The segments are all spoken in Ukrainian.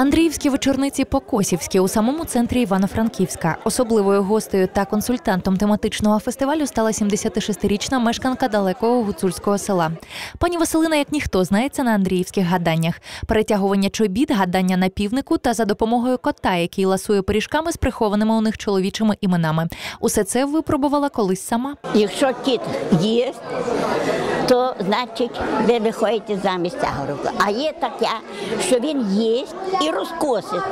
Андріївські вечорниці Покосівські у самому центрі Івано-Франківська. Особливою гостею та консультантом тематичного фестивалю стала 76-річна мешканка далекого гуцульського села. Пані Василина, як ніхто, знається на андріївських гаданнях: перетягування чобіт, гадання на півнику та за допомогою кота, який ласує пиріжками з прихованими у них чоловічими іменами. Усе це випробувала колись сама. Якщо кіт є, то значить ви виходите замість цього року. А є таке, що він їсть і розкосить.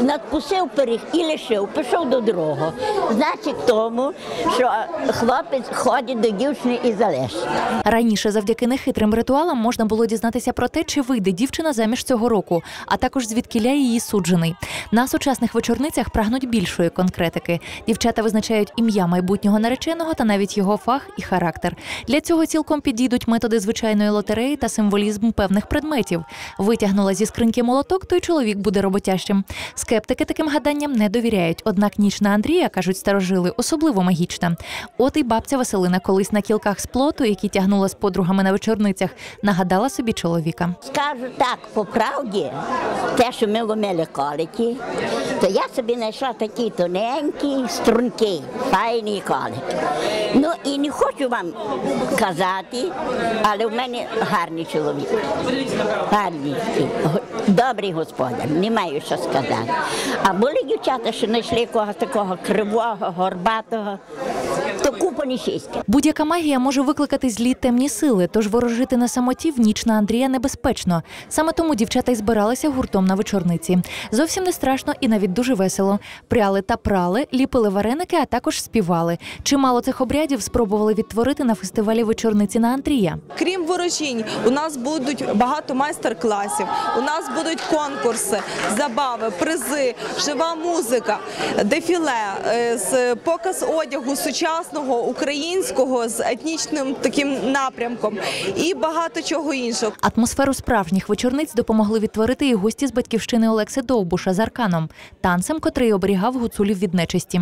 Надкусив пиріг і лишив, пішов до другого. Значить тому, що хлопець ходить до дівчини і залишить. Раніше, завдяки нехитрим ритуалам, можна було дізнатися про те, чи вийде дівчина заміж цього року, а також звідкіля її суджений. На сучасних вечорницях прагнуть більшої конкретики. Дівчата визначають ім'я майбутнього нареченого та навіть його фах і характер. Для цього цілком підійдуть методи звичайної лотереї та символізм певних предметів. Витягнула зі скриньки молоток, той чоловік буде роботящим. Скептики таким гаданням не довіряють. Однак ніч на Андрія кажуть старожили особливо магічна. От і бабця Василина колись на кілках з плоту, які тягнула з подругами на вечорницях, нагадала собі чоловіка. Скажу так, по правді, те, що ми ломили колики, то я собі знайшла такі тоненькі струнки, файні колики. Ну і не хочу вам казати, але в мене гарний чоловік. Гарний, добрий господар, не маю що сказати. А були дівчата, що знайшли когось такого кривого, горбатого, то купа не. Будь-яка магія може викликати злі темні сили, тож ворожити на самоті в ніч на Андрія небезпечно. Саме тому дівчата й збиралися гуртом на вечорниці. Зовсім не страшно і навіть дуже весело. Пряли та прали, ліпили вареники, а також співали. Чимало цих обрядів спробували відтворити на фестивалі вечорниці на Андрія. Крім ворожінь, у нас будуть багато майстер-класів, у нас будуть конкурси, забави, призи, жива музика, дефіле, е, показ одягу сучасного українського з етнічним таким напрямком і багато чого іншого. Атмосферу справжніх вечорниць допомогли відтворити і гості з батьківщини Олекси Довбуша з Арканом, танцем, котрий оберігав гуцулів від нечисті.